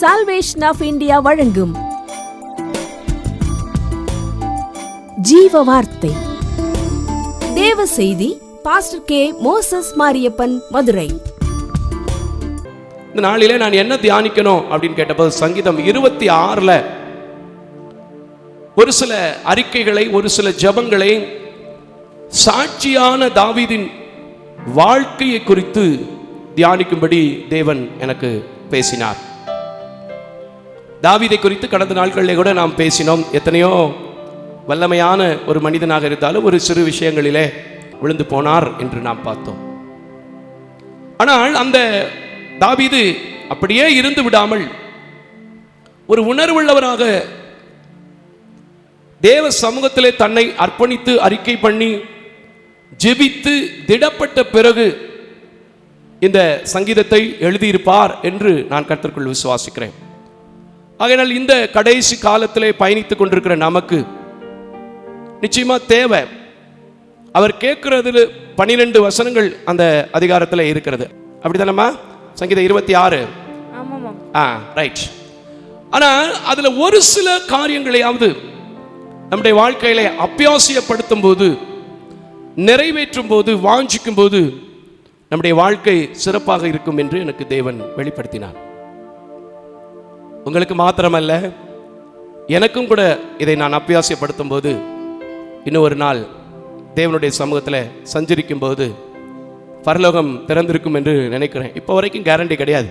Salvation of India வழங்கும். ஜீவ வார்த்தை தேவ செய்தி pastor K Moses Mariyappan Madurai. இந்த நாளிலே நான் என்ன தியானிக்கணும் அப்படின்னு கேட்டபோது சங்கீதம் இருபத்தி ஆறுல ஒரு சில அறிக்கைகளை ஒரு சில ஜபங்களை சாட்சியான தாவிதின் வாழ்க்கையை குறித்து தியானிக்கும்படி தேவன் எனக்கு பேசினார். தாவிதை குறித்து கடந்த நாட்களிலே கூட நாம் பேசினோம். எத்தனையோ வல்லமையான ஒரு மனிதனாக இருந்தாலும் ஒரு சிறு விஷயங்களிலே விழுந்து போனார் என்று நாம் பார்த்தோம். ஆனால் அந்த தாவிது அப்படியே இருந்து விடாமல் ஒரு உணர்வுள்ளவராக தேவ சமூகத்திலே தன்னை அர்ப்பணித்து அறிக்கை பண்ணி ஜெபித்து திடப்பட்ட பிறகு இந்த சங்கீதத்தை எழுதியிருப்பார் என்று நான் கருத்திற்குள் விசுவாசிக்கிறேன். ஆகையினால் இந்த கடைசி காலத்திலே பயணித்துக் கொண்டிருக்கிற நமக்கு நிச்சயமா தேவை. அவர் கேட்கறதுல பனிரெண்டு வசனங்கள் அந்த அதிகாரத்தில் இருக்கிறது. அப்படிதானம்மா சங்கீதம் இருபத்தி ஆறு. ஆ ரைட் ஆனால் அதில் ஒரு சில காரியங்களையாவது நம்முடைய வாழ்க்கையில அப்பியாசியப்படுத்தும் போது நிறைவேற்றும் போது வாஞ்சிக்கும் போது நம்முடைய வாழ்க்கை சிறப்பாக இருக்கும் என்று எனக்கு தேவன் வெளிப்படுத்தினார். உங்களுக்கு மாத்திரமல்ல எனக்கும் கூட இதை நான் அபியாசியப்படுத்தும் போது இன்னும் ஒரு நாள் தேவனுடைய சமூகத்தில் சஞ்சரிக்கும் போது பரலோகம் திறந்திருக்கும் என்று நினைக்கிறேன். இப்போ வரைக்கும் கேரண்டி கிடையாது.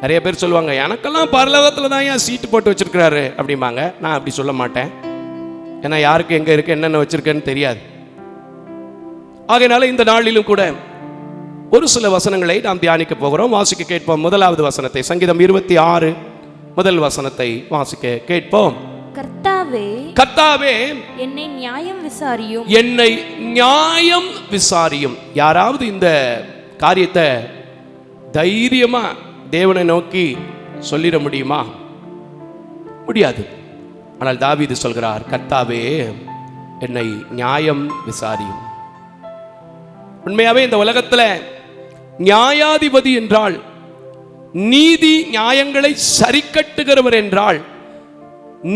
நிறைய பேர் சொல்லுவாங்க எனக்கெல்லாம் பரலோகத்தில் தான் ஏன் சீட்டு போட்டு வச்சிருக்கிறாரு? அப்படிம்பாங்க. நான் அப்படி சொல்ல மாட்டேன். ஏன்னா யாருக்கு எங்கே இருக்கு என்னென்ன வச்சிருக்கேன்னு தெரியாது. ஆகையினால இந்த நாளிலும் கூட ஒரு சில வசனங்களை நாம் தியானிக்க போகிறோம். வாசிக்க கேட்போம். முதலாவது வசனத்தை சங்கீதம் இருபத்தி ஆறு. முதல் வசனத்தை வாசிக்க கேட்போம். கர்த்தாவே கர்த்தாவே என்னை நியாயம் விசாரியும். என்னை நியாயம் விசாரியும். யாராவது இந்த காரியத்தை தைரியமா தேவனை நோக்கி சொல்லிட முடியுமா? முடியாது. ஆனால் தாவீது சொல்கிறார் கர்த்தாவே என்னை நியாயம் விசாரியும். உண்மையாவே இந்த உலகத்துல நியாயாதிபதி என்றால் நீதி நியாயங்களை சரிக்கட்டுகிறவர் என்றால்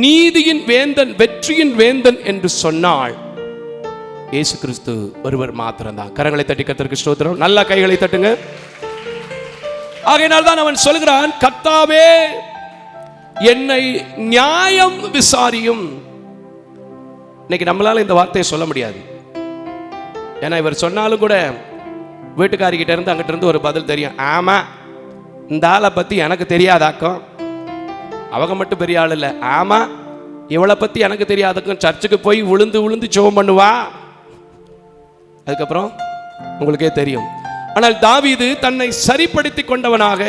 நீதியின் வேந்தன் வெற்றியின் வேந்தன் என்று சொன்னால் இயேசு கிறிஸ்து ஒருவர் மாத்திரம்தான். கரங்களை தட்டி கத்திற்கு ஸ்தோத்திரம். நல்ல கைகளை தட்டுங்க. ஆகையினால் தான் அவன் சொல்கிறான் கத்தாவே என்னை நியாயம் விசாரியும். இன்னைக்கு நம்மளால இந்த வார்த்தையை சொல்ல முடியாது. ஏன்னா இவர் சொன்னாலும் கூட வீட்டுக்காரிக்கிட்ட இருந்து அங்கிட்ட இருந்து ஒரு பதில் தெரியும். ஆமா இந்த ஆளை பத்தி எனக்கு தெரியாதாக்கும். அவங்க மட்டும் பெரிய ஆள் இல்லை. ஆமா இவளை பத்தி எனக்கு தெரியாதக்கும். சர்ச்சுக்கு போய் விழுந்து விழுந்து ஜெபம் பண்ணுவா. அதுக்கப்புறம் உங்களுக்கே தெரியும். ஆனால் தாவிது தன்னை சரிப்படுத்திக் கொண்டவனாக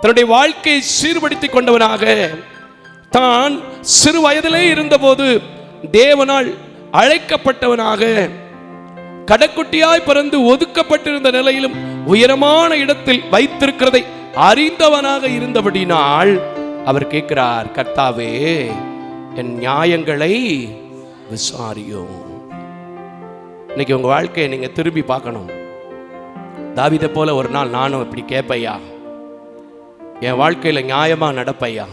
தன்னுடைய வாழ்க்கையை சீர்படுத்தி கொண்டவனாக தான் சிறு வயதிலே இருந்தபோது தேவனால் அழைக்கப்பட்டவனாக கடைக்குட்டியாய் பிறந்து ஒதுக்கப்பட்டிருந்த நிலையிலும் உயரமான இடத்தில் வைத்திருக்கிறதை அறிந்தவனாக இருந்தபடினால் அவர் கேட்கிறார் கர்த்தாவே என் நியாயங்களை விசாரியும். இன்னைக்கு உங்க வாழ்க்கையை நீங்க திரும்பி பார்க்கணும். தாவிதை போல ஒரு நாள் நானும் இப்படி கேட்பையா என் வாழ்க்கையில நியாயமா நடப்பையா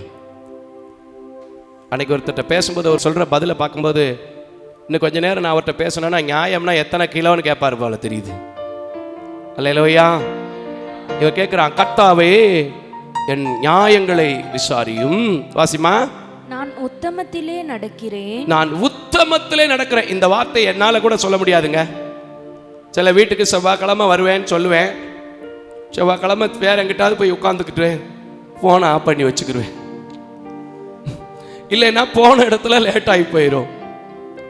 அன்னைக்கு ஒருத்தர்கிட்ட பேசும்போது அவர் சொல்ற பதிலை பார்க்கும்போது இன்னும் கொஞ்ச நேரம் நான் அவர்கிட்ட பேசணும்னா நியாயம்னா எத்தனை கிலோன்னு கேட்பாரு போல தெரியுது. அல்லையா இவர் கேட்கிறான் கர்த்தாவே என் நியாயங்களை விசாரியும். வாசிமா நான் உத்தமத்திலே நடக்கிறேன். நான் உத்தமத்திலே நடக்கிறேன். இந்த வார்த்தை என்னால கூட சொல்ல முடியாதுங்க. சில வீட்டுக்கு செவ்வாய்க்கிழமை வருவேன்னு சொல்லுவேன். செவ்வாய்க்கிழமை வேற எங்கிட்டாவது போய் உட்காந்துக்கிட்டு ஃபோனை ஆஃப் பண்ணி வச்சுக்கிருவேன். இல்லைன்னா போன இடத்துல லேட் ஆகி போயிடும்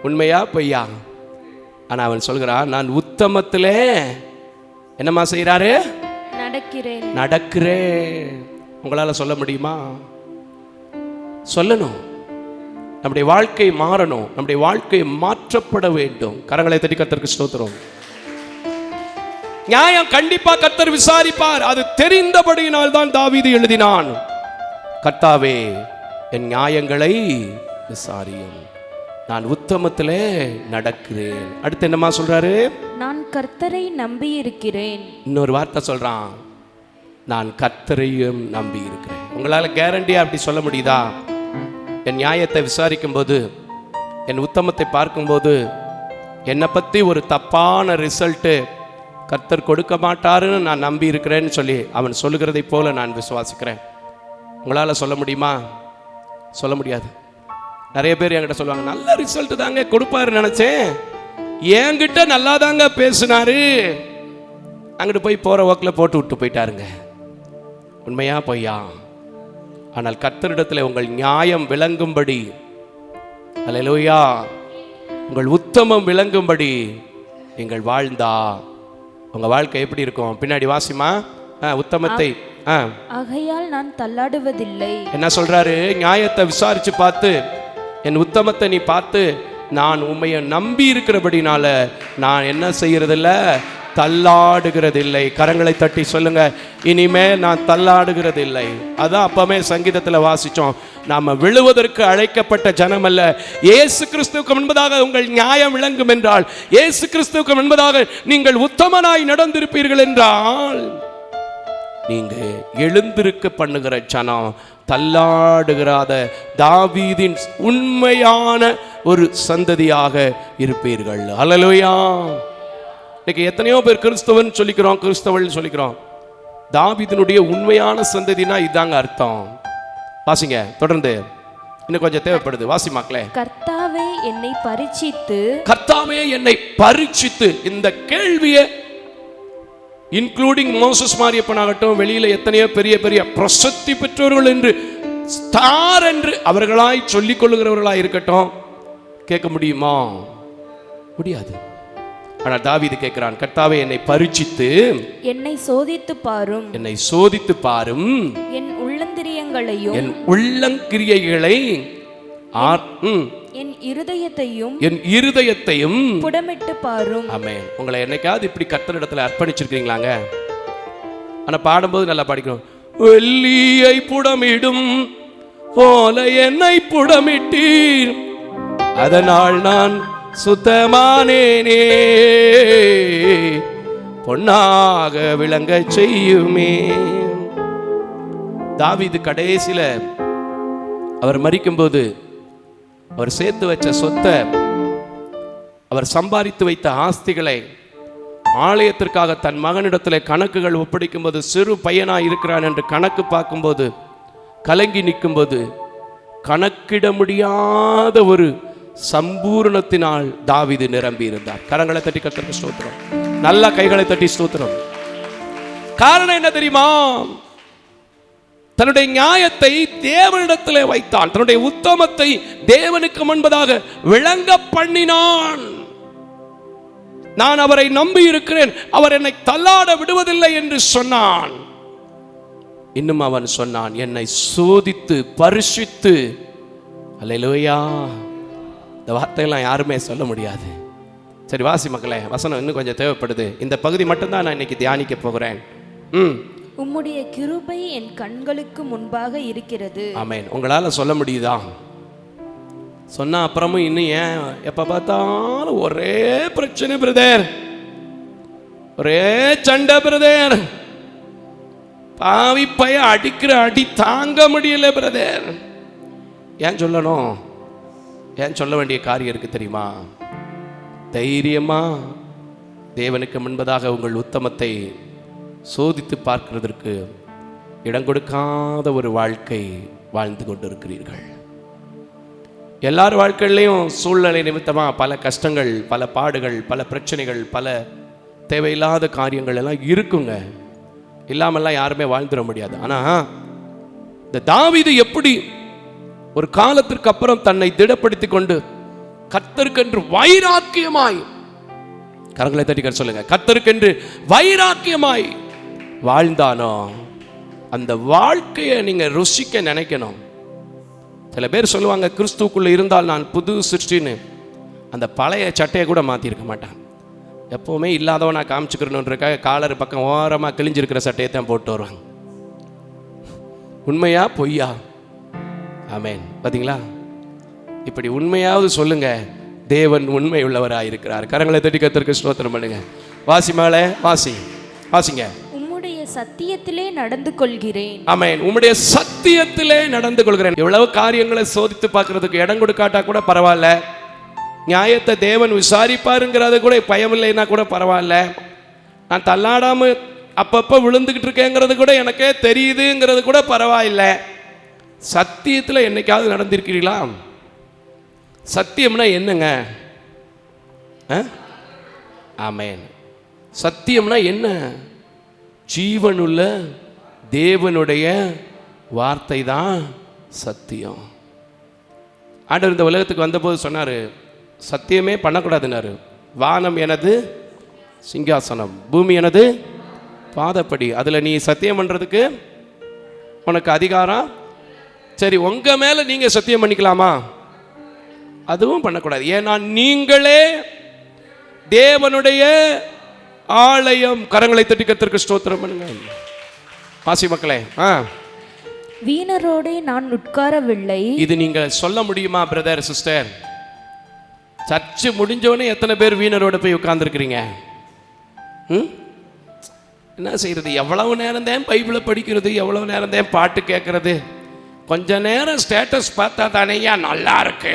உண்மையா பொய்யா? ஆனா அவன் சொல்கிறான் நான் உத்தமத்திலே என்னம்மா செய்கிறாரு? நடக்கிறேன். நடக்கிறேன். உங்களால சொல்ல முடியுமா? சொல்லணும். நம்முடைய வாழ்க்கை மாறணும். நம்முடைய வாழ்க்கை மாற்றப்பட வேண்டும். கரங்களை தட்டி கத்தருக்கு ஸ்தோத்திரம். நியாயம் கண்டிப்பா கத்தர் விசாரிப்பார். அது தெரிந்தபடியினால் தான் தாவீது எழுதினான். கர்த்தாவே என் நியாயங்களை விசாரியும். நான் உத்தமத்திலே நடக்கிறேன். அடுத்து என்னம்மா சொல்றாரு? நான் கர்த்தரை நம்பி இருக்கிறேன் இன்னொரு வார்த்தை சொல்றான். நான் கர்த்தரையும் நம்பி இருக்கிறேன் உங்களால் கேரண்டியாக அப்படி சொல்ல முடியுதா? என் நியாயத்தை விசாரிக்கும்போது என் உத்தமத்தை பார்க்கும்போது என்னை பற்றி ஒரு தப்பான ரிசல்ட்டு கர்த்தர் கொடுக்க மாட்டாருன்னு நான் நம்பி இருக்கிறேன்னு சொல்லி அவன் சொல்லுகிறதைப் போல நான் விசுவாசிக்கிறேன். உங்களால் சொல்ல முடியுமா? சொல்ல முடியாது. நிறைய பேர் என்கிட்ட சொல்லுவாங்க நல்ல ரிசல்ட் தாங்க கொடுப்பாரு நினச்சேன். என்கிட்ட நல்லா தாங்க பேசினாரு. அங்கிட்டு போய் போகிற வாக்கில் போட்டு விட்டு போயிட்டாருங்க. உண்மையா பொய்யா? ஆனால் கர்த்தரிடத்தில் உங்கள் நியாயம் விளங்கும்படி அல்லேலூயா உங்கள் உத்தமம் விளங்கும்படி நீங்கள் வாழ்ந்தா. உங்க வாழ்க்கை எப்படி இருக்கும்? பின்னாடி வாசிமா உத்தமத்தை. ஆகையால் நான் தள்ளாடுவதில்லை. என்ன சொல்றாரு? நியாயத்தை விசாரிச்சு பார்த்து. என் உத்தமத்தை நீ பார்த்து நான் உண்மையை நம்பி இருக்கிறபடினால நான் என்ன செய்யறதில்ல தள்ளாடுகிறதில்லை. கரங்களை தட்டி சொல்லுங்க. இனிமே நான் தள்ளாடுகிறதில்லை. அதான் அப்பமே சங்கீதத்தில் வாசிச்சோம். நாம விழுவதற்கு அழைக்கப்பட்ட ஜனம் அல்ல. இயேசு கிறிஸ்துவுக்கு முன்பதாக உங்கள் நியாயம் விளங்கும் என்றால் இயேசு கிறிஸ்துவுக்கு முன்பதாக நீங்கள் உத்தமனாய் நடந்திருப்பீர்கள் என்றால் நீங்க எழுந்திருக்க பண்ணுகிற ஜனம் தள்ளாடுகிறாத தாவீதின் உண்மையான ஒரு சந்ததியாக இருப்பீர்கள். அல்லலுயா. இன்னைக்கு எத்தனையோ பேர் கிறிஸ்தவன் சொல்லிக்கிறோம் கிறிஸ்தவன் சொல்லிக்கிறோம். தாவீதினுடைய உண்மையான சந்ததினா இதாங்க அர்த்தம். வாசிங்க தொடர்ந்து. இன்னும் கொஞ்சம் தேவைப்படுது. வாசி மக்களே. கர்த்தாவே என்னை பரீட்சித்து கர்த்தாவே என்னை பரீட்சித்து இந்த கேள்வியை இன்க்ளூடிங் மோசஸ் மாரியப்பனாகட்டும் வெளியில எத்தனையோ பெரிய பெரிய பிரசத்தி பெற்றவர்கள் என்று ஸ்டார் என்று அவர்களாய் சொல்லிக் கொள்ளுகிறவர்களாய் இருக்கட்டும். கேட்க முடியுமா? முடியாது. ஆனால் தாவீது கேட்கிறான் கர்த்தாவே என்னை பரீட்சித்து என்னை சோதித்து பாரும். என்னை சோதித்து பாரும். என் உள்ளந்திரியங்களையும் என் உள்ளங்கிரியைகளை ஆர்- என் இருதயத்தையும் என் இருதயத்தையும் புடமிட்டு பாரும். ஆமென். உங்களை என்னைக்காவது இப்படி கர்த்தரிடத்துல அர்ப்பணிச்சிருக்கீங்களாங்க ஆனா பாடும்போது நல்லா படிக்கணும். வெள்ளியை புடமிடும் போல என்னை புடமிட்டீர் அதனால் நான் சுத்தமானேனே. பொன்னாக விளங்க செய்யுமே. தாவீது கடைசியில அவர் மரிக்கும்போது அவர் சேர்த்து வச்ச சொத்தை அவர் சம்பாதித்து வைத்த ஆஸ்திகளை ஆலயத்திற்காக தன் மகனிடத்தில் கணக்குகள் ஒப்படைக்கும்போது சிறு பையனா இருக்கிறான் என்று கணக்கு பார்க்கும்போது கலங்கி நிற்கும்போது கணக்கிட முடியாத ஒரு சம்பூரணத்தினால் தாவிது நிரம்பி இருந்தார். கரங்களை தட்டி கத்தருக்கு ஸ்தோத்திரம். நல்லா கைகளை தட்டி ஸ்தோத்திரம். காரணம் என்ன தெரியுமா? தன்னுடைய நியாயத்தை தேவனிடத்திலே வைத்தான் தன்னுடைய உத்தமத்தை தேவனுக்கு முன்பதாக விளங்க பண்ணினான். நான் அவரை நம்பி இருக்கிறேன் அவர் என்னை தள்ளாட விடுவதில்லை என்று சொன்னான். இன்னும் அவன் சொன்னான் என்னை சோதித்து பரிசித்து. அல்லேலூயா. இந்த வார்த்தையெல்லாம் யாருமே சொல்ல முடியாது. சரி வாசி மக்களே வசனம் இன்னும் கொஞ்சம் தேவைப்படுது. இந்த பகுதி மட்டும்தான் நான் இன்னைக்கு தியானிக்க போகிறேன். ம். உம்முடைய கிருபை என் கண்களுக்கு முன்பாக இருக்கிறது. ஆமேன். உங்களால் சொல்ல முடியுதா? சொன்ன அப்புறமும் இன்னும் ஏன்? எப்போ பார்த்தாலும் ஒரே பிரச்சனை பிரதேர் ஒரே சண்டை பிரதேர் பாவி பைய அடிக்கிற அடி தாங்க முடியல பிரதேர் ஏன் சொல்லணும்? ஏன் சொல்ல வேண்டிய காரியம் இருக்கு தெரியுமா? தைரியமா தேவனுக்கு முன்பதாக உங்கள் உத்தமத்தை சோதித்து பார்க்கிறதற்கு இடம் கொடுக்காத ஒரு வாழ்க்கை வாழ்ந்து கொண்டிருக்கிறீர்கள். எல்லார் வாழ்க்கையிலையும் சூழ்நிலை நிமித்தமாக பல கஷ்டங்கள் பல பாடுகள் பல பிரச்சனைகள் பல தேவையில்லாத காரியங்கள் எல்லாம் இருக்குங்க. இல்லாமல்லாம் யாருமே வாழ்ந்துட முடியாது. ஆனால் இந்த தாவிது எப்படி ஒரு காலத்திற்கு அப்புறம் தன்னை திடப்படுத்தி கொண்டு கத்தருக்கென்று வைராக்கியமாய் கரங்களை தட்டிக்க சொல்லுங்க கத்தருக்கென்று வைராக்கியமாய் வாழ்ந்தானோ? அந்த வாழ்க்கையை நீங்கள் ருசிக்க நினைக்கணும். சில பேர் சொல்லுவாங்க கிறிஸ்துக்குள்ளே இருந்தால் நான் புது சிருஷ்டின்னு. அந்த பழைய சட்டையை கூட மாற்றிருக்க மாட்டான். எப்போவுமே இல்லாதவன் நான் காமிச்சுக்கிறணுன்றக்காக காலர் பக்கம் ஓரமாக கிழிஞ்சிருக்கிற சட்டையை தான் போட்டு வருவாங்க. உண்மையா பொய்யா? ஆமேன். பார்த்தீங்களா இப்படி உண்மையாவது சொல்லுங்க. தேவன் உண்மை உள்ளவராக இருக்கிறார் கரங்களை தட்டி கத்திற்கு ஸ்தோத்திரம் பண்ணுங்க. வாசி மேலே வாசி. வாசிங்க. சத்தியத்திலே நடந்து கொள்கிறேன் ஆமென். உம்முடைய சத்தியத்திலே நடந்து கொள்கிறேன் எவ்வளவு காரியங்களை சோதித்து பார்க்கறதுக்கு இடம் கொடுக்காட்டா கூட பரவாயில்ல. நியாயத்தை தேவன் விசாரிப்பாருங்கிறது கூட பயம் இல்லைன்னா கூட பரவாயில்ல. நான் தள்ளாடாம அப்பப்போ விழுந்துக்கிட்டு இருக்கேங்கிறது கூட எனக்கே தெரியுதுங்கிறது கூட பரவாயில்ல. சத்தியத்தில் என்னைக்காவது நடந்திருக்கிறீங்களா? சத்தியம்னா என்னங்க? ஆ? சத்தியம்னா என்ன? ஜீவனுள்ள தேவனுடைய வார்த்தை தான் சத்தியம். ஆண்டவர் இந்த உலகத்துக்கு வந்தபோது சொன்னார் சத்தியமே பண்ணக்கூடாதுனாரு வானம் எனது சிங்காசனம் பூமி எனது பாதப்படி. அதில் நீ சத்தியம் பண்ணுறதுக்கு உனக்கு அதிகாரம்? சரி உங்கள் மேலே நீங்கள் சத்தியம் பண்ணிக்கலாமா? அதுவும் பண்ணக்கூடாது. ஏன்னா நீங்களே தேவனுடைய ஆலயம் கரங்களை தட்டி கத்திற்கு ஸ்தோத்திரம் பண்ணுங்க. பாசி மக்களே ஆ. வீணரோடே நான் உட்காரவில்லை. இது நீங்க சொல்ல முடியுமா பிரதர் சிஸ்டர் சர்ச்சு முடிஞ்சவொடனே எத்தனை பேர் வீணரோட போய் உட்கார்ந்துருக்கிறீங்க? ம்? என்ன செய்யறது எவ்வளவு நேரம் தான் பைபிளை படிக்கிறது எவ்வளவு நேரம் தான் பாட்டு கேட்கறது? கொஞ்ச நேரம் ஸ்டேட்டஸ் பார்த்தா தானேயா நல்லா இருக்கு.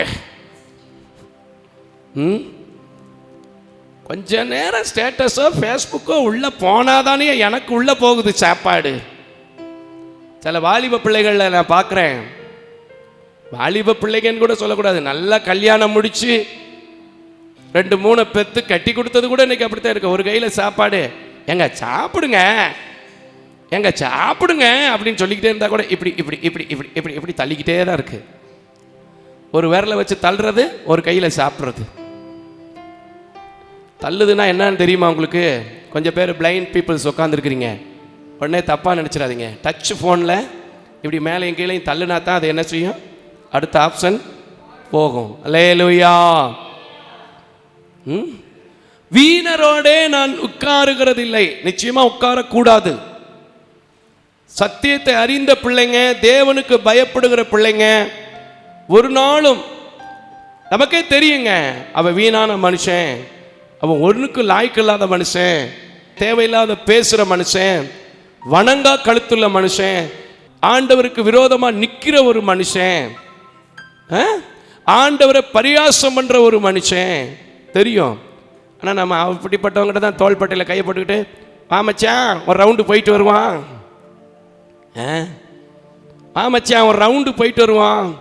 ம்? கொஞ்ச நேரம் ஸ்டேட்டஸோ ஃபேஸ்புக்கோ உள்ளே போனாதானே எனக்கு உள்ளே போகுது சாப்பாடு. சில வாலிப பிள்ளைகளில் நான் பார்க்குறேன். வாலிப பிள்ளைங்கன்னு கூட சொல்லக்கூடாது. நல்லா கல்யாணம் முடிச்சு ரெண்டு மூணு பெத்து கட்டி கொடுத்தது கூட இன்னைக்கு அப்படித்தான் இருக்கு. ஒரு கையில் சாப்பாடு. எங்க சாப்பிடுங்க. எங்க சாப்பிடுங்க அப்படின்னு சொல்லிக்கிட்டே இருந்தா கூட இப்படி இப்படி இப்படி இப்படி இப்படி இப்படி தள்ளிக்கிட்டே தான் இருக்கு. ஒரு விரலை வச்சு தள்ளுறது ஒரு கையில் சாப்பிட்றது. தள்ளுதுன்னா என்னன்னு தெரியுமா உங்களுக்கு? கொஞ்சம் பேர் பிளைண்ட் பீப்புள்ஸ் உட்காந்துருக்கிறீங்க உடனே தப்பாக நினச்சிடாதீங்க. டச் ஃபோனில் இப்படி மேலேயும் கீழேயும் தள்ளுனா தான் அது என்ன செய்யும்? அடுத்த ஆப்ஷன் போகும். லேலுயா ம்? வீணரோடே நான் உட்காருகிறதில்லை. நிச்சயமா உட்காரக்கூடாது. சத்தியத்தை அறிந்த பிள்ளைங்க தேவனுக்கு பயப்படுகிற பிள்ளைங்க ஒரு நாளும் நமக்கே தெரியுங்க. அவன் வீணான மனுஷன். அவன் ஒன்றுக்கு லாய்க்கு இல்லாத மனுஷன் தேவையில்லாத பேசுகிற மனுஷன் வணங்கா கழுத்துள்ள மனுஷன் ஆண்டவருக்கு விரோதமாக நிற்கிற ஒரு மனுஷன் ஆ? ஆண்டவரை பரியாசம் பண்ணுற ஒரு மனுஷன். தெரியும். ஆனால் நம்ம அப்படிப்பட்டவங்ககிட்ட தான் தோள்பட்டையில் கையை போட்டுக்கிட்டு வாமச்சான் ஒரு ரவுண்டு போயிட்டு வருவான். ஆ? வா ஒரு ரவுண்டு போயிட்டு வருவான்.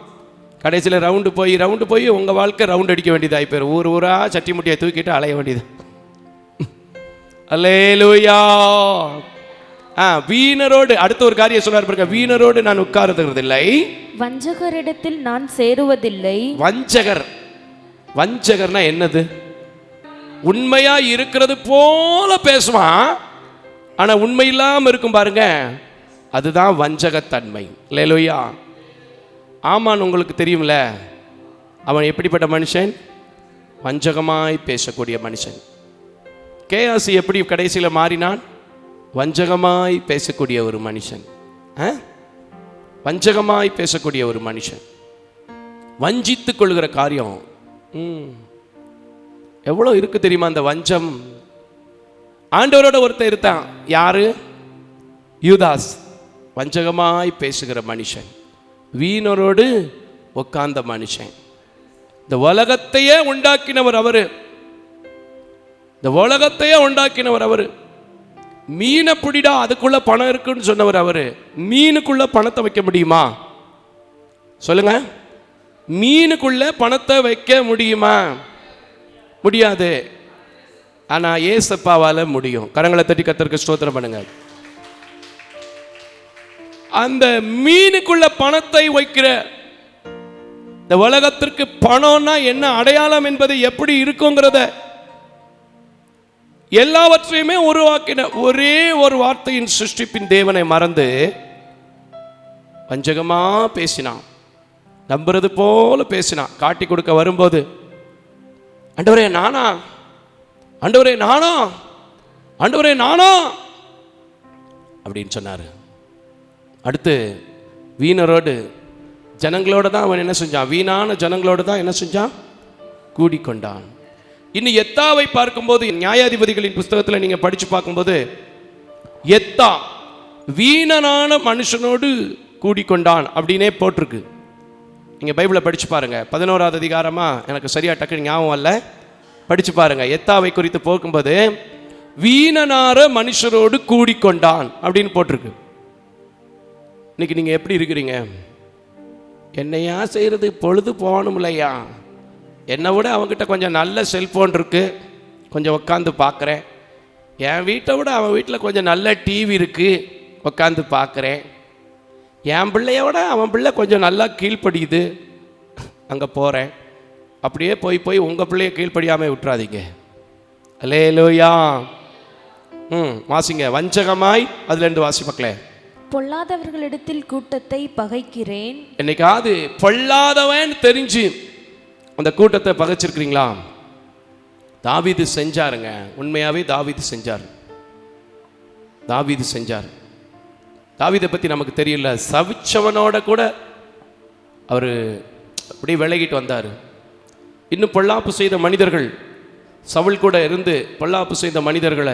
கடைசியில் ரவுண்டு போய் ரவுண்டு போய் உங்கள் வாழ்க்கை ரவுண்ட் அடிக்க வேண்டியதாகி போயிரு ஊர் ஊரா சட்டி முட்டியை தூக்கிட்டு அலைய வேண்டியது. அல்லேலூயா. ஆ வீணரோடு அடுத்த ஒரு காரியம் சொன்னார் பாருங்க வீணரோடு நான் உட்காருகிறதில்லை வஞ்சகரிடத்தில் நான் சேருவதில்லை. வஞ்சகர். வஞ்சகர்னா என்னது? உண்மையா இருக்கிறது போல பேசுவான் ஆனா உண்மை இல்லாம இருக்கும் பாருங்க அதுதான் வஞ்சகத்தன்மை. லேலுயா ஆமான்னு உங்களுக்கு தெரியும்ல? அவன் எப்படிப்பட்ட மனுஷன்? வஞ்சகமாய் பேசக்கூடிய மனுஷன். கேஆசி எப்படி கடைசியில் மாறினான்? வஞ்சகமாய் பேசக்கூடிய ஒரு மனுஷன். ஆ? வஞ்சகமாய் பேசக்கூடிய ஒரு மனுஷன். வஞ்சித்து கொள்கிற காரியம். ம். எவ்வளோ இருக்கு தெரியுமா அந்த வஞ்சம்? ஆண்டவரோட ஒருத்தன் இருக்கான். யாரு? யூதாஸ். வஞ்சகமாய் பேசுகிற மனுஷன். வீணரோடு உட்கார்ந்த மனுஷன். இந்த உலகத்தையே உண்டாக்கினவர் அவர். இந்த உலகத்தையே உண்டாக்கினவர் அவர். மீனை பிடிடா அதுக்குள்ள பணம் இருக்குன்னு சொன்னவர் அவரு. மீனுக்குள்ள பணத்தை வைக்க முடியுமா? சொல்லுங்க. மீனுக்குள்ள பணத்தை வைக்க முடியுமா? முடியாது. ஆனா ஏசப்பாவால முடியும். கரங்களை தட்டி கத்தருக்கு ஸ்தோத்திரம் பண்ணுங்க. அந்த மீனுக்குள்ள பணத்தை வைக்கிற இந்த உலகத்திற்கு பணம்னா என்ன? அடையாளம் என்பது எப்படி இருக்குங்கிறத எல்லாவற்றையுமே உருவாக்கின ஒரே ஒரு வார்த்தையின் சிருஷ்டிப்பின் தேவனை மறந்து வஞ்சகமா பேசினான். நம்புறது போல பேசினான். காட்டி கொடுக்க வரும்போது அண்டவரே நானா? அண்டவரே நானா? அண்டவரே நானா? அப்படின்னு சொன்னாரு. அடுத்து வீணரோடு ஜனங்களோட தான் அவன் என்ன செஞ்சான்? வீணான ஜனங்களோடு தான் என்ன செஞ்சான்? கூடிக்கொண்டான். இன்னும் எத்தாவை பார்க்கும்போது நியாயாதிபதிகளின் புஸ்தகத்தில் நீங்கள் படித்து பார்க்கும்போது எத்தா வீணனான மனுஷனோடு கூடிக்கொண்டான் அப்படின்னே போட்டிருக்கு. நீங்கள் பைபிளை படித்து பாருங்கள் பதினோராவது அதிகாரமாக எனக்கு சரியாக டக்குனு ஞாபகம் இல்லை படித்து பாருங்கள் எத்தாவை குறித்து போக்கும்போது வீணனார மனுஷரோடு கூடிக்கொண்டான் அப்படின்னு போட்டிருக்கு. இன்னைக்கு நீங்கள் எப்படி இருக்கிறீங்க? என்னையா செய்கிறது பொழுது போகணும்லையா என்னை விட அவங்ககிட்ட கொஞ்சம் நல்ல செல்ஃபோன் இருக்குது கொஞ்சம் உட்காந்து பார்க்குறேன் என் வீட்டை விட அவன் வீட்டில் கொஞ்சம் நல்ல டிவி இருக்குது உட்காந்து பார்க்குறேன் என் பிள்ளைய விட அவன் பிள்ளை கொஞ்சம் நல்லா கீழ்ப்படியுது. அங்கே போகிறேன் அப்படியே போய் போய் உங்கள் பிள்ளைய கீழ்ப்படியாமல் விட்டுறாதீங்க. அலே லோயா ம் வாசிங்க. வஞ்சகமாய் அதுலேருந்து வாசி மக்களே. பொல்லாதவர்களிடத்தில் கூட்டத்தை பகைக்கிறேன். என்னைக்காவது பொல்லாதவன் தெரிஞ்சு அந்த கூட்டத்தை பகைச்சிருக்கிறீங்களா? தாவீது செஞ்சாருங்க. உண்மையாவே தாவீது செஞ்சார். தாவீது செஞ்சார். தாவீதை பற்றி நமக்கு தெரியல. சவிச்சவனோட கூட அவர் அப்படியே விலகிட்டு வந்தார். இன்னும் பொல்லாப்பு செய்த மனிதர்கள் சவுல் கூட இருந்து பொல்லாப்பு செய்த மனிதர்களை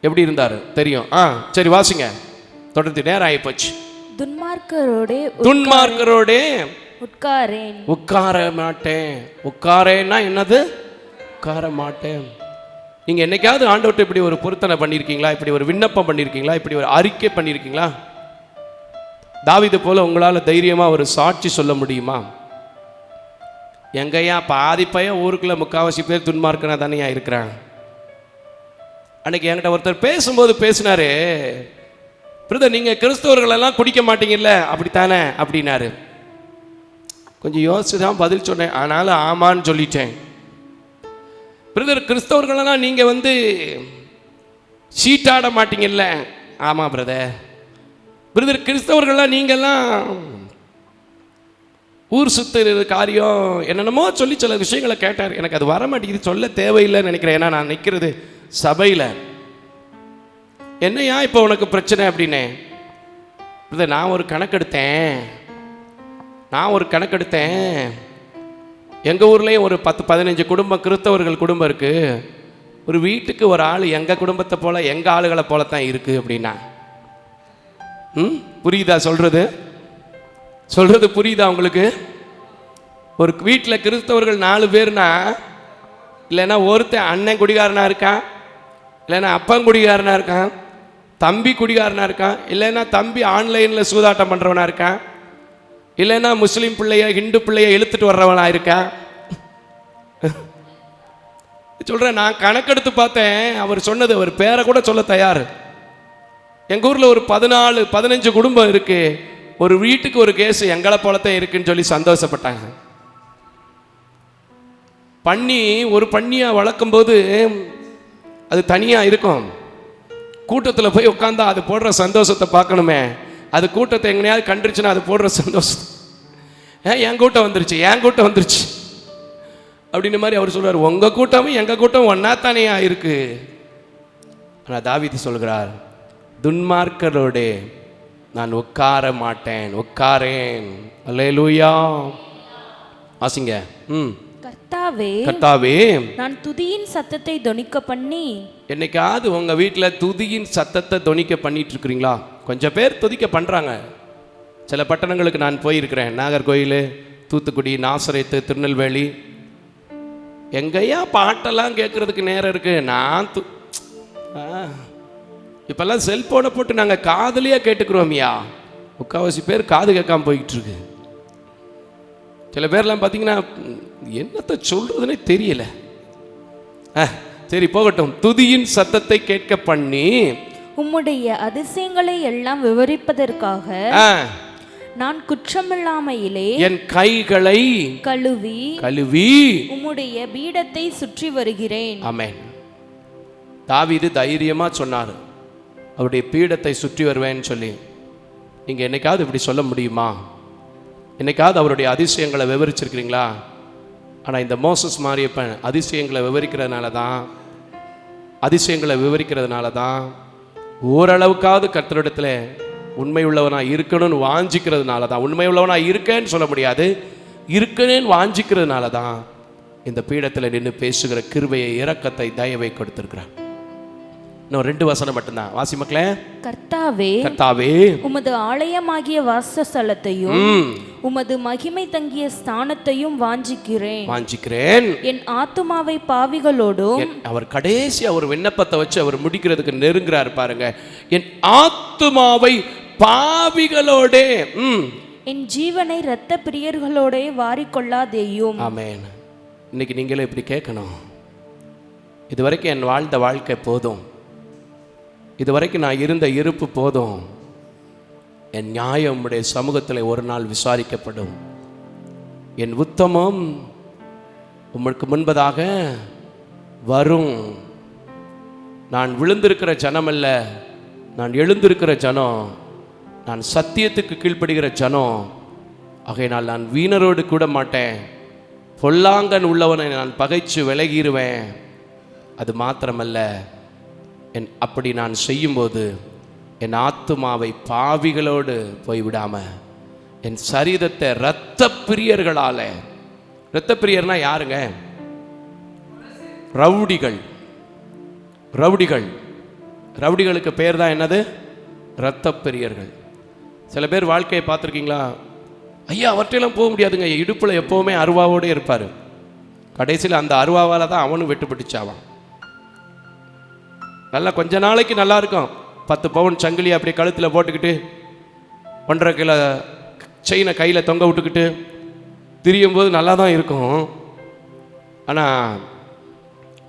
எப்படி இருந்தார்? தெரியும். ஆ சரி வாசிங்க. தொடர்ந்து நேரம் ஆகிப்போச்சு துன்மார்க்கரோடே துன்மார்க்கரோடே உட்காரேன். உட்கார மாட்டேன். உட்காரேன்னா என்னது? உட்கார மாட்டேன். நீங்க என்னைக்காவது ஆண்டவர்ட்ட இப்படி ஒரு பொருத்தனை பண்ணியிருக்கீங்களா? இப்படி ஒரு விண்ணப்பம் பண்ணியிருக்கீங்களா? இப்படி ஒரு அறிக்கை பண்ணியிருக்கீங்களா? தாவீது போல உங்களால தைரியமா ஒரு சாட்சி சொல்ல முடியுமா? எங்கய்யா பாதி பையன் ஊருக்குள்ள முக்காவாசி பேர் துன்மார்க்கனா தானேயா இருக்கிறான்? அன்னைக்கு என்கிட்ட ஒருத்தர் பேசும்போது பேசினாரு பிரதர் நீங்கள் கிறிஸ்தவர்கள் எல்லாம் குடிக்க மாட்டீங்கல்ல? அப்படித்தானே? அப்படின்னாரு. கொஞ்சம் யோசிச்சு தான் பதில் சொன்னேன். ஆனாலும் ஆமான்னு சொல்லிட்டேன். பிரதர் கிறிஸ்தவர்களெல்லாம் நீங்கள் வந்து சீட்டாட மாட்டீங்கல்ல? ஆமாம் பிரதர். பிரதர் கிறிஸ்தவர்கள்லாம் நீங்கள்லாம் ஊர் சுத்துறது காரியம் என்னென்னமோ சொல்லி சில விஷயங்களை கேட்டார். எனக்கு அது வர மாட்டேங்குது சொல்ல தேவையில்லைன்னு நினைக்கிறேன். ஏன்னா நான் நிற்கிறது சபையில். என்னையா இப்போ உனக்கு பிரச்சனை அப்படின்னே? பிரதர் நான் ஒரு கணக்கெடுத்தேன். நான் ஒரு கணக்கெடுத்தேன். எங்கள் ஊர்லேயும் ஒரு பத்து பதினஞ்சு குடும்பம் கிறிஸ்தவர்கள் குடும்பம் இருக்குது ஒரு வீட்டுக்கு ஒரு ஆள் எங்கள் குடும்பத்தை போல் எங்கள் ஆளுகளை போல தான் இருக்குது அப்படின்னா. ம்? புரியுதா சொல்கிறது சொல்கிறது புரியுதா உங்களுக்கு? ஒரு வீட்டில் கிறிஸ்தவர்கள் நாலு பேர்னா இல்லைன்னா ஒருத்தன் அண்ணன் குடிகாரனாக இருக்கான் இல்லைன்னா அப்பன் குடிகாரனா இருக்கான் தம்பி குடிகாரனா இருக்கான் இல்லைன்னா தம்பி ஆன்லைனில் சூதாட்டம் பண்ணுறவனாக இருக்கான் இல்லைன்னா முஸ்லீம் பிள்ளைய ஹிந்து பிள்ளைய இழுத்துட்டு வர்றவனாக இருக்கான் சொல்கிறேன் நான் கணக்கெடுத்து பார்த்தேன் அவர் சொன்னது அவர் பேரை கூட சொல்ல தயார். எங்கள் ஊரில் ஒரு பதினாலு பதினஞ்சு குடும்பம் இருக்குது ஒரு வீட்டுக்கு ஒரு கேஸ் எங்களை போலத்தான் இருக்குன்னு சொல்லி சந்தோஷப்பட்டாங்க. பண்ணி ஒரு பண்ணியாக வளர்க்கும்போது அது தனியாக இருக்கும். கூட்டத்தில் போய் உட்காந்தா அது போடுற சந்தோஷத்தை பார்க்கணுமே. அது கூட்டத்தை எங்கனையாவது கண்டுருச்சுன்னா அது போடுற சந்தோஷம். ஏன் என் கூட்டம் வந்துருச்சு என் கூட்டம் வந்துருச்சு. அப்படின்ன மாதிரி அவர் சொல்கிறார் உங்கள் கூட்டமும் எங்கள் கூட்டம் ஒன்றா தானேயா இருக்கு? ஆனால் தாவிதி சொல்கிறார் துன்மார்க்கரோடே நான் உட்கார மாட்டேன் உட்காரேன். அல்லேலூயா. வாசிங்க. ம். கர்த்தாவே கர்த்தாவே நான் துதியின் சத்தத்தை தொனிக்க பண்ணி என்னைக்காவது உங்க வீட்டில் துதியின் சத்தத்தை தொனிக்க பண்ணிட்டு இருக்கிறீங்களா கொஞ்சம் பேர் துதிக்க பண்றாங்க. சில பட்டணங்களுக்கு நான் போயிருக்கிறேன். நாகர்கோயில் தூத்துக்குடி நாசரேத்து திருநெல்வேலி. எங்கய்யா பாட்டெல்லாம் கேட்கறதுக்கு நேரம் இருக்கு? நான் து. இப்பெல்லாம் செல்போனை போட்டு நாங்கள் காதலியாக கேட்டுக்கிறோம்யா முக்கால்வாசி பேர் காது கேட்காம போய்கிட்டு இருக்கு. சில பேர்லாம் பார்த்தீங்கன்னா என்னத்தை சொல்றதுனே தெரியல. சரி போகட்டும். துதியின் சத்தத்தை கேட்க பண்ணி உம்முடைய அதிசயங்களை எல்லாம் விவரிப்பதற்காக நான் குற்றமில்லாமையிலே என் கைகளை கழுவி கழுவி உம்முடைய பீடத்தை சுற்றி வருகிறேன். ஆமென். தாவீது தைரியமா சொன்னார். அவருடைய பீடத்தை சுற்றி வருவேன்னு சொல்லி. நீங்க என்னைக்காவது இப்படி சொல்ல முடியுமா? என்னைக்காவது அவருடைய அதிசயங்களை விவரிச்சிருக்கிறீங்களா? ஆனா இந்த மோசஸ் மாரியப்பன் அதிசயங்களை விவரிக்கிறதுனால தான் அதிசயங்களை விவரிக்கிறதுனால தான் ஓரளவுக்காவது கர்த்தரிடத்துல உண்மை உள்ளவனா இருக்கணும்னு வாஞ்சிக்கிறதுனால தான் உண்மை உள்ளவனா இருக்கேன்னு சொல்ல முடியாது இருக்கணும்னு வாஞ்சிக்கிறதுனால தான் இந்த பீடத்தில் நின்று பேசுகிற கிருபையை இரக்கத்தை தயவை கொடுத்திருக்கிறார். இன்னும் ரெண்டு வசனம் மட்டும்தான். வாசி மக்களே. கர்த்தாவே கர்த்தாவே. உமது ஆலயமாகிய வாசஸ்தலத்தையும் உமது மகிமை தங்கிய ஸ்தானத்தையும் வாஞ்சிக்கிறேன். வாஞ்சிக்கிறேன். என் ஆத்துமாவை பாவிகளோடும் அவர் கடைசியா ஒரு விண்ணப்பத்தை வச்சு அவர் முடிக்கிறதுக்கு நெருங்குறாரு பாருங்க. என் ஆத்துமாவை பாவிகளோடே என் ஜீவனை இரத்த பிரியர்களோடே வாரிக்கொள்ளாதேயும். ஆமென். இன்னைக்கு நீங்களே இப்படி கேட்கணும். இதுவரைக்கும் என் வாழ்ந்த வாழ்க்கை போதும். இதுவரைக்கும் நான் இருந்த இருப்பு போதும். என் நியாயம் உம்முடைய சமூகத்தில் ஒரு நாள் விசாரிக்கப்படும். என் உத்தமம் உங்களுக்கு முன்பதாக வரும். நான் விழுந்திருக்கிற ஜனம் அல்ல நான் எழுந்திருக்கிற ஜனம் நான் சத்தியத்துக்கு கீழ்ப்படுகிற ஜனம். ஆகையினால் நான் வீணரோடு கூட மாட்டேன். பொல்லாங்கன் உள்ளவனை நான் பகைச்சு விலகிடுவேன் அது மாத்திரமல்ல என் அப்படி நான் செய்யும்போது என் ஆத்துமாவை பாவிகளோடு போய்விடாம என் சரீரத்தை இரத்த பிரியர்களால இரத்த பிரியர்னா யாருங்க? ரவுடிகள். ரவுடிகள். ரவுடிகளுக்கு பேர் தான் என்னது? இரத்த பிரியர்கள் சில பேர் வாழ்க்கையை பார்த்துருக்கீங்களா? ஐயா அவற்றையெல்லாம் போக முடியாதுங்க. இடுப்பில் எப்போவுமே அருவாவோடே இருப்பார். கடைசியில் அந்த அருவாவால் தான் அவனும் வெட்டுப்பட்டுச்சாவான். நல்லா கொஞ்ச நாளைக்கு நல்லா இருக்கும். பத்து பவுன் சங்கிலி அப்படியே கழுத்தில் போட்டுக்கிட்டு ஒன்றரை கிலோ செயினை கையில் தொங்க விட்டுக்கிட்டு திரியும் போது நல்லா தான் இருக்கும். ஆனால்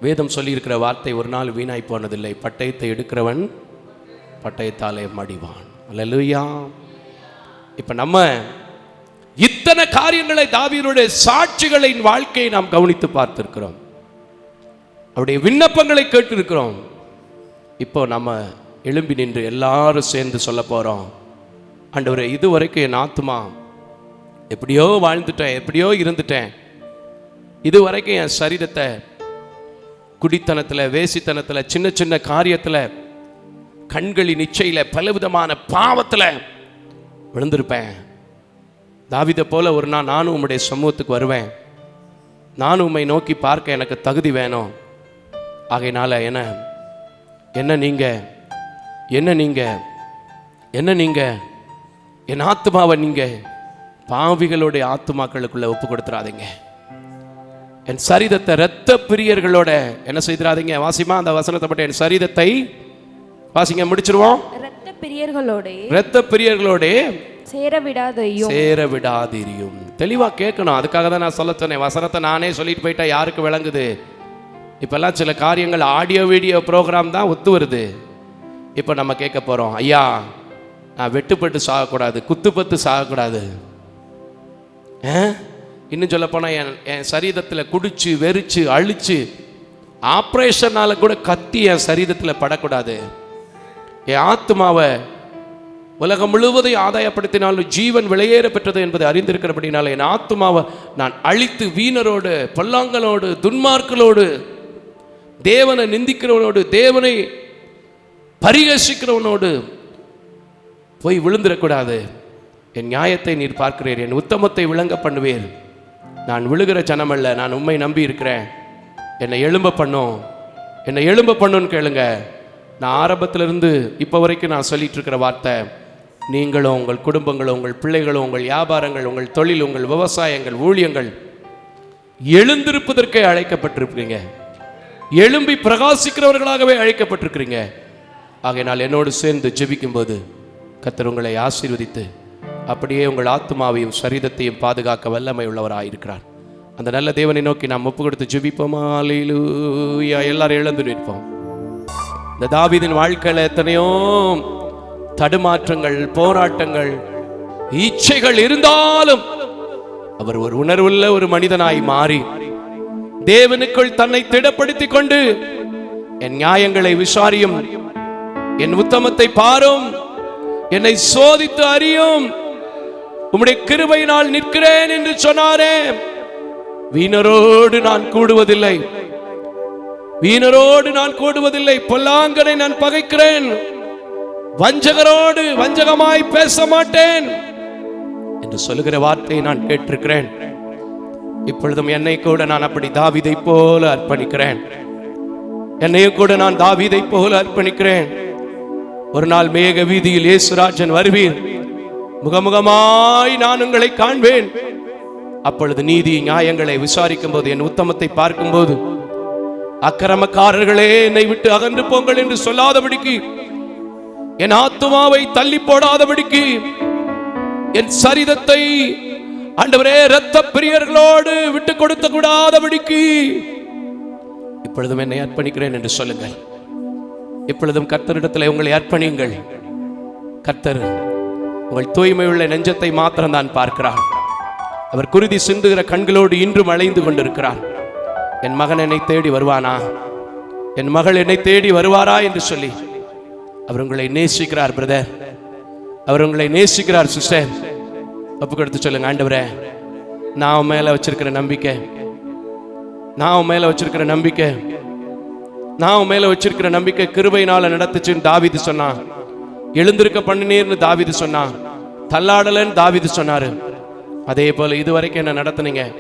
வேதம் சொல்லியிருக்கிற வார்த்தை ஒரு நாள் வீணாய் போனதில்லை. பட்டயத்தை எடுக்கிறவன் பட்டயத்தாலே மடிவான். அல்லேலூயா. இப்போ நம்ம இத்தனை காரியங்களை தாவீருடைய சாட்சிகளின் வாழ்க்கையை நாம் கவனித்து பார்த்திருக்கிறோம். அவருடைய விண்ணப்பங்களை கேட்டிருக்கிறோம். இப்போ நம்ம எழும்பி நின்று எல்லாரும் சேர்ந்து சொல்ல போகிறோம் ஆண்டவரே இதுவரைக்கும் என் ஆத்துமா எப்படியோ வாழ்ந்துட்டேன் எப்படியோ இருந்துட்டேன். இது வரைக்கும் என் சரீரத்தை குடித்தனத்தில் வேசித்தனத்தில் சின்ன சின்ன காரியத்தில் கண்களின் நிச்சையில் பலவிதமான பாவத்தில் விழுந்திருப்பேன். தாவிதை போல ஒரு நாள் நானும் உம்முடைய சமூகத்துக்கு வருவேன். நானும் உம்மை நோக்கி பார்க்க எனக்கு தகுதி வேணும். ஆகையினால என்ன என்ன நீங்கள் என்ன நீங்க? என்ன நீங்க? என் ஆத்மாவை நீங்க பாவிகளுடைய ஆத்மாக்களுக்குள்ள ஒப்பு கொடுத்துறாதீங்க. என் சரீரத்தை இரத்த பிரியர்களோட என்ன செய்திராதீங்க? வாசிமா அந்த வசனத்தை மட்டும் என் சரீரத்தை வாசிங்க முடிச்சிருவோம். இரத்த பிரியர்களோடே இரத்த பிரியர்களோட சேர விடாதையும் சேர விடாதிரியும் தெளிவா கேட்கணும். அதுக்காக தான் நான் சொல்ல சொன்னேன். வசனத்தை நானே சொல்லிட்டு போயிட்டா யாருக்கு விளங்குது? இப்பெல்லாம் சில காரியங்கள் ஆடியோ வீடியோ ப்ரோக்ராம் தான் ஒத்து வருது. இப்போ நம்ம கேட்க போகிறோம் ஐயா நான் வெட்டுப்பட்டு சாகக்கூடாது குத்துப்பத்து சாகக்கூடாது ஆ? இன்னும் சொல்லப்போனால் என் என் சரீரத்தில் குடிச்சு வெறிச்சு அழிச்சு ஆப்ரேஷனால் கூட கத்தி என் சரீரத்தில் படக்கூடாது என் ஆத்மாவை உலகம் முழுவதையும் ஆதாயப்படுத்தினாலும் ஜீவன் விலையேற பெற்றது என்பதை அறிந்திருக்கிறபடினால என் ஆத்மாவை நான் அழித்து வீணரோடு பொல்லாங்கலோடு துன்மார்களோடு தேவனை நிந்திக்கிறவனோடு தேவனை பரிகசிக்கிறவனோடு போய் விழுந்துடக்கூடாது. என் நியாயத்தை நீர் பார்க்கிறீர் என் உத்தமத்தை விளங்க பண்ணுவீர். நான் விழுகிற ஜனமல்ல நான் உண்மை நம்பி இருக்கிறேன். என்னை எழும்ப பண்ணும். என்னை எழும்ப பண்ணுன்னு கேளுங்க. நான் ஆரம்பத்திலிருந்து இப்போ வரைக்கும் நான் சொல்லிட்டு இருக்கிற வார்த்தை. நீங்களும் உங்கள் குடும்பங்களும் உங்கள் பிள்ளைகளும் உங்கள் வியாபாரங்கள் உங்கள் தொழில் உங்கள் விவசாயங்கள் ஊழியங்கள் எழுந்திருப்பதற்கே அழைக்கப்பட்டிருக்கிறீங்க. எழும்பி பிரகாசிக்கிறவர்களாகவே அழைக்கப்பட்டிருக்கிறீங்க. ஆகையினால் என்னோடு சேர்ந்து ஜெபிக்கும்போது கத்தர் உங்களை ஆசீர்வதித்து அப்படியே உங்கள் ஆத்மாவையும் சரீரத்தையும் பாதுகாக்க வல்லமை உள்ளவராயிருக்கிறார் அந்த நல்ல தேவனை நோக்கி நாம் ஒப்பு கொடுத்து ஜெபிப்போமா? அல்லேலூயா எல்லாரும் இழந்து நிற்போம். இந்த தாவிதின் வாழ்க்கையில எத்தனையோ தடுமாற்றங்கள் போராட்டங்கள் இச்சைகள் இருந்தாலும் அவர் ஒரு உணர்வுள்ள ஒரு மனிதனாய் மாறி தேவனுக்குள் தன்னை திடப்படுத்திக் கொண்டு என் நியாயங்களை விசாரியும் என் உத்தமத்தை பாரும். என்னை சோதித்து அறியும். உம்முடைய கிருபையினால் நிற்கிறேன் என்று சொன்னாரே. வீணரோடு நான் கூடுவதில்லை. வீணரோடு நான் கூடுவதில்லை. பொல்லாங்கனை நான் பகைக்கிறேன். வஞ்சகரோடு வஞ்சகமாய் பேச மாட்டேன் என்று சொல்லுகிற வார்த்தையை நான் கேட்டிருக்கிறேன். இப்பொழுதும் என்னை கூட நான் அப்படி தாவிதை போல அர்ப்பணிக்கிறேன். என்னையும் கூட நான் தாவிதை போல அர்ப்பணிக்கிறேன். ஒரு நாள் மேக வீதியில் இயேசுராஜன் வருவீர். முகமுகமாய் நான் உங்களை காண்பேன். அப்பொழுது நீதி நியாயங்களை விசாரிக்கும் போது என் உத்தமத்தை பார்க்கும்போது அக்கிரமக்காரர்களே என்னை விட்டு அகன்று போங்கள் என்று சொல்லாதபடிக்கு என் ஆத்துமாவை தள்ளி போடாதபடிக்கு என் சரிதத்தை ஆண்டவரே இரத்த பிரியர்களோடு விட்டு கொடுத்த கூடாதபடிக்கு இப்பொழுதும் என்னை அர்ப்பணிக்கிறேன் என்று சொல்லுங்கள். இப்பொழுதும் கர்த்தரிடத்தில் உங்களை அர்ப்பணியுங்கள். கர்த்தர் உங்கள் தூய்மை உள்ள நெஞ்சத்தை மாத்திரம் தான் பார்க்கிறார். அவர் குருதி சிந்துகிற கண்களோடு இன்றும் அலைந்து கொண்டிருக்கிறார். என் மகன் என்னை தேடி வருவானா? என் மகள் என்னை தேடி வருவாரா என்று சொல்லி அவர் உங்களை நேசிக்கிறார் பிரதர். அவர் உங்களை நேசிக்கிறார் சிஸ்டர். ஒப்பு கொடுத்து சொல்லுங்க ஆண்டவரே. நான் உன் மேல வச்சிருக்கிற நம்பிக்கை. நான் உன் மேல வச்சிருக்கிற நம்பிக்கை. நான் உன் மேல வச்சிருக்கிற நம்பிக்கை கிருபையினால நடத்துச்சுன்னு தாவீது சொன்னான். எழுந்திருக்க பண்ணினீர்னு தாவீது சொன்னான். தள்ளாடலன்னு தாவீது சொன்னாரு. அதே போல இதுவரைக்கும் என்ன நடத்துனீங்க?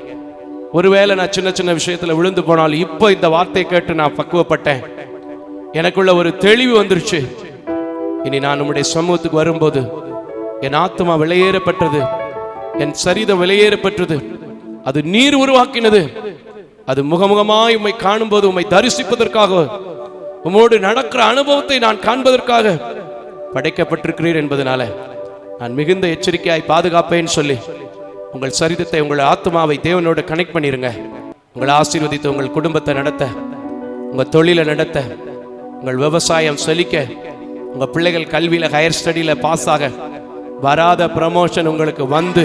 ஒருவேளை நான் சின்ன சின்ன விஷயத்துல விழுந்து போனாலும் இப்போ இந்த வார்த்தை கேட்டு நான் பக்குவப்பட்டேன். எனக்குள்ள ஒரு தெளிவு வந்துருச்சு. இனி நான் உம்முடைய சமூகத்துக்கு வரும்போது என் ஆத்மா விலையேறப்பட்டது. என் சரிதம் விலையேறப்பட்டது. அது நீர் உருவாக்கினது. அது முகமுகமாய் உம்மை காணும்போது உம்மை தரிசிப்பதற்காக உம்மோடு நடக்கிற அனுபவத்தை நான் காண்பதற்காக படைக்கப்பட்டிருக்கிறீர் என்பதனால நான் மிகுந்த எச்சரிக்கையாய் பாதுகாப்பேன்னு சொல்லி உங்கள் சரிதத்தை உங்கள் ஆத்மாவை தேவனோடு கனெக்ட் பண்ணிருங்க. உங்களை ஆசீர்வதித்து உங்கள் குடும்பத்தை நடத்த உங்கள் தொழிலை நடத்த உங்கள் விவசாயம் செழிக்க உங்கள் பிள்ளைகள் கல்வியில் ஹையர் ஸ்டடியில் பாஸ் ஆக வராத ப்ரமோஷன் உங்களுக்கு வந்து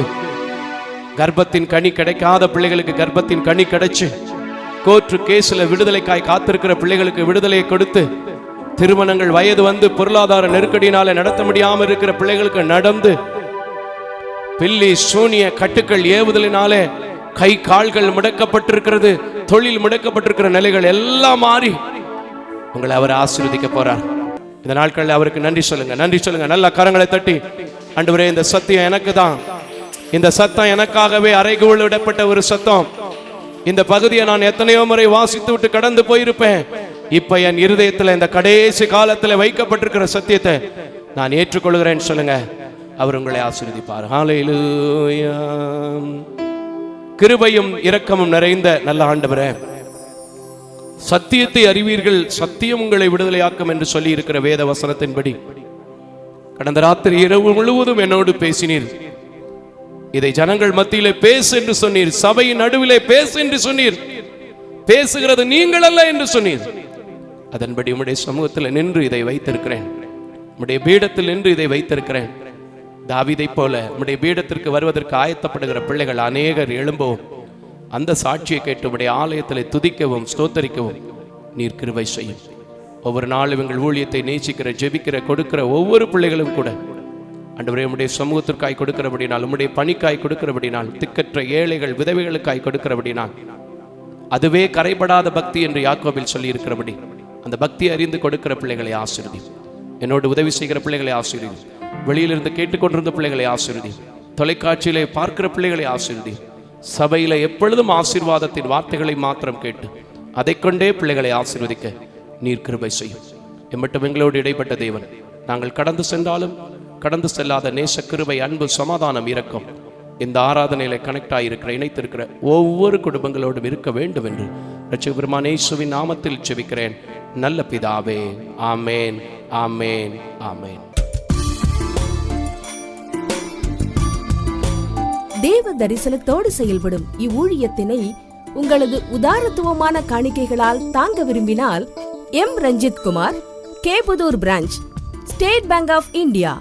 கர்ப்பத்தின் கனி கிடைக்காத பிள்ளைகளுக்கு கர்ப்பத்தின் கனி கிடைச்சு கோர்ட்டு கேஸில் விடுதலைக்காய் காத்திருக்கிற பிள்ளைகளுக்கு விடுதலையை கொடுத்து திருமணங்கள் வயது வந்து பொருளாதார நெருக்கடியினால நடத்த முடியாமல் இருக்கிற பிள்ளைகளுக்கு நடந்து பில்லி சூனிய கட்டுக்கள் ஏவுதலினாலே கை கால்கள் முடக்கப்பட்டிருக்கிறது தொழில் முடக்கப்பட்டிருக்கிற நிலைகள் எல்லாம் மாறி உங்களை அவர் ஆசீர்வதிக்க போறார். இந்த நாட்களில் அவருக்கு நன்றி சொல்லுங்க நன்றி சொல்லுங்க. நல்ல கரங்களை தட்டி ஆண்டவரே இந்த சத்தியம் எனக்கு தான். இந்த சத்தம் எனக்காகவே அறைகூழ் விடப்பட்ட ஒரு சத்தம். இந்த பகுதியை நான் எத்தனையோ முறை வாசித்து விட்டு கடந்து போயிருப்பேன். இப்ப என் இருதயத்துல இந்த கடைசி காலத்துல வைக்கப்பட்டிருக்கிற சத்தியத்தை நான் ஏற்றுக்கொள்கிறேன்னு சொல்லுங்க. அவர் உங்களை ஆசீர்வதிப்பார். கிருபையும் இரக்கமும் நிறைந்த நல்ல ஆண்டவரே. சத்தியத்தை அறிவீர்கள் சத்தியம் உங்களை விடுதலையாக்கும் என்று சொல்லி இருக்கிற வேத வசனத்தின்படி. கடந்த ராத்திரி இரவு முழுவதும் என்னோடு பேசினீர். இதை ஜனங்கள் மத்தியிலே பேசு என்று சொன்னீர். சபையின் நடுவிலே பேசு என்று சொன்னீர். பேசுகிறது நீங்கள் அல்ல என்று சொன்னீர். அதன்படி உம்முடைய சமூகத்தில் நின்று இதை வைத்திருக்கிறேன். உம்முடைய பீடத்தில் நின்று இதை வைத்திருக்கிறேன். தாவிதை போல உம்முடைய பீடத்திற்கு வருவதற்கு ஆயத்தப்படுகிற பிள்ளைகள் அநேகர் எழும்பவும். அந்த சாட்சியை கேட்டு உடைய ஆலயத்தில் துதிக்கவும் ஸ்தோத்தரிக்கவும். நீர் கிருவை செய்யும். ஒவ்வொரு நாளும் எங்கள் ஊழியத்தை நேசிக்கிற ஜெபிக்கிற கொடுக்கிற ஒவ்வொரு பிள்ளைகளும் கூட அன்றுவரே உடைய சமூகத்திற்காய் கொடுக்கிறபடினால் உம்முடைய பணிக்காய் கொடுக்கிறபடினால் திக்கற்ற ஏழைகள் விதவைகளுக்காய் கொடுக்கிறபடினால் அதுவே கரைபடாத பக்தி என்று யாக்கோபில் சொல்லி இருக்கிறபடி அந்த பக்தி அறிந்து கொடுக்கிற பிள்ளைகளை ஆசிர்வதி என்னோடு உதவி செய்கிற பிள்ளைகளை ஆசிர்வதி வெளியிலிருந்து கேட்டுக்கொண்டிருந்த பிள்ளைகளை ஆசிர்வதி தொலைக்காட்சியிலே பார்க்கிற பிள்ளைகளை ஆசிர்வதி சபையில எப்பொழுதும் ஆசீர்வாதத்தின் வார்த்தைகளை மாத்திரம் கேட்டு அதை கொண்டே பிள்ளைகளை ஆசிர்வதிக்க நீர் கிருபை செய்யும். எம்மட்டும் எங்களோடு இடைப்பட்ட தேவன் நாங்கள் கடந்து சென்றாலும் கடந்து செல்லாத நேச கிருவை அன்பு சமாதானம் இருக்கும் இந்த ஆராதனையில கனெக்ட் ஆகியிருக்கிற இணைத்திருக்கிற ஒவ்வொரு குடும்பங்களோடும் இருக்க வேண்டும் என்று ரட்சக பெருமானேசுவின் நாமத்தில் செவிக்கிறேன் நல்ல பிதாவே ஆமேன் ஆமேன் ஆமேன். தேவ தரிசனத்தோடு செயல்படும் இவ்வூழியத்தினை உங்களது உதாரத்துவமான காணிக்கைகளால் தாங்க விரும்பினால் M. Ranjith Kumar Kepudur branch State Bank of India.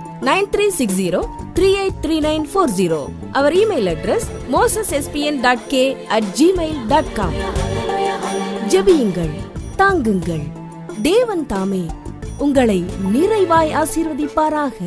nine three six zero three eight three nine four zero. Our email address Moses SBN dot K at Gmail dot com ஜெபியுங்கள் தாங்குங்கள். தேவன் தாமே உங்களை நிறைவாய் ஆசீர்வதிப்பாராக.